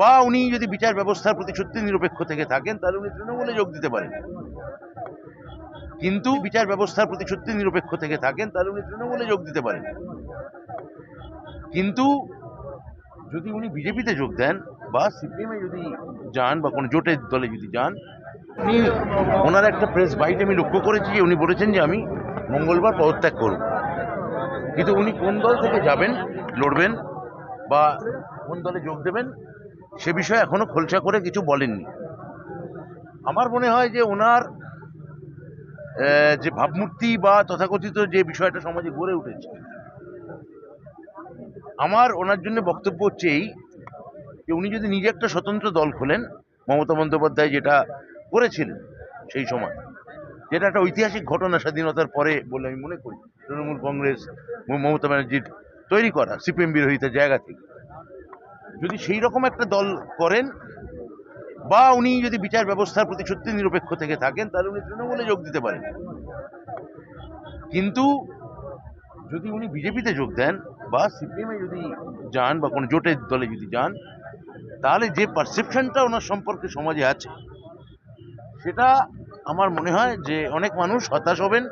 বা উনি যদি বিচার ব্যবস্থার প্রতি সত্যি নিরপেক্ষ থেকে থাকেন, তাহলে উনি তৃণমূলে যোগ দিতে পারেন। কিন্তু বিচার ব্যবস্থার প্রতি সত্যি নিরপেক্ষ থেকে থাকেন, তাহলে উনি তৃণমূলে যোগ দিতে পারেন। কিন্তু যদি উনি বিজেপিতে যোগ দেন বা সিপিএমে যদি যান বা কোনো জোটের দলে যদি যান উনি ওনার একটা প্রেস বাইটে আমি লক্ষ্য করেছি যে উনি বলেছেন যে আমি মঙ্গলবার পদত্যাগ করব। কিন্তু উনি কোন দল থেকে যাবেন, লড়বেন বা কোন দলে যোগ দেবেন সে বিষয়ে এখনও খোলসা করে কিছু বলেননি। আমার মনে হয় যে ওনার যে ভাবমূর্তি বা তথাকথিত যে বিষয়টা সমাজে গড়ে উঠেছে, আমার ওনার জন্য বক্তব্য হচ্ছে এই যে উনি যদি নিজে একটা স্বতন্ত্র দল খোলেন, মমতা বন্দ্যোপাধ্যায় যেটা করেছিলেন সেই সময়, যেটা একটা ঐতিহাসিক ঘটনা স্বাধীনতার পরে বলে আমি মনে করি, তৃণমূল কংগ্রেস, মমতা ব্যানার্জির তৈরি করা, সিপিএম বিরোধিতার জায়গা থেকে। যদি সেই রকম একটা দল করেন, বা উনি যদি বিচার ব্যবস্থার প্রতি সত্যি নিরপেক্ষ থেকে থাকেন, তাহলে উনি তৃণমূলে যোগ দিতে পারেন। কিন্তু যদি উনি বিজেপিতে যোগ দেন, বা সিপিএমে যদি যান, বা কোনো জোটের দলে যদি যান, তাহলে যে পারসেপশনটা ওনার সম্পর্কে সমাজে আছে, সেটা আমার মনে হয় যে অনেক মানুষ হতাশ হবেন